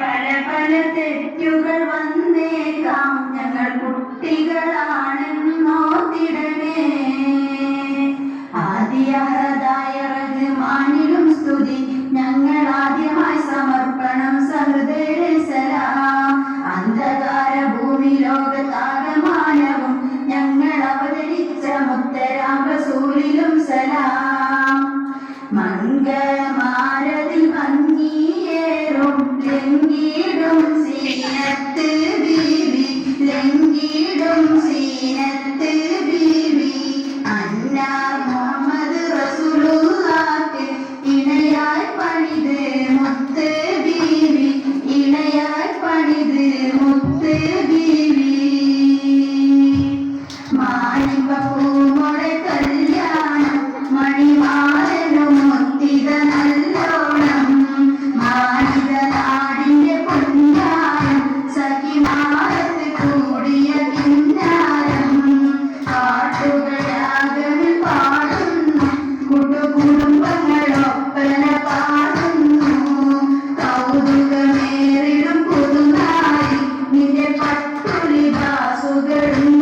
പല പല തെറ്റുകൾ വന്നേക്കാം. ഞങ്ങൾ കുട്ടികളാണെന്നോർത്തിടണേ ആദ്യഹൃദായ റഹ്മാനിലും സ്തുതി. ഞങ്ങൾ ആദ്യമായി സമർപ്പണം സഹൃദയ Thank you.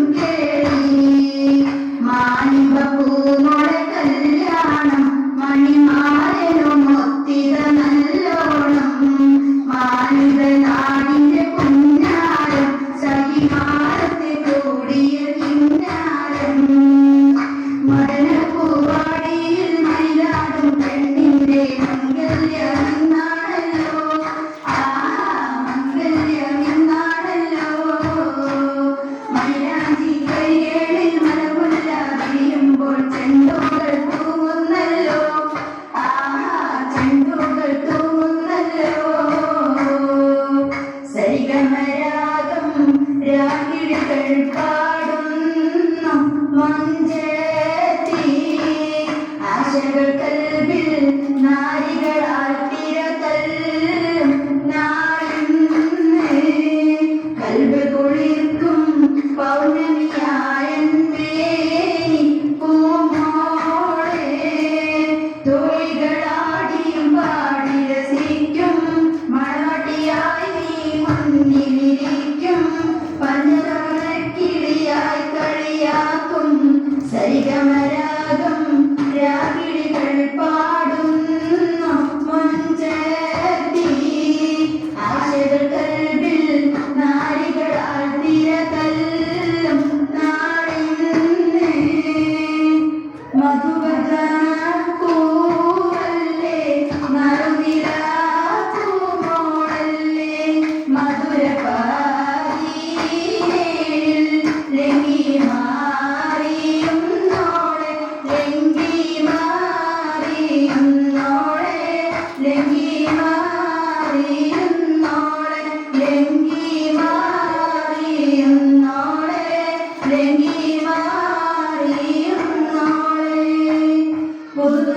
Come Sarigama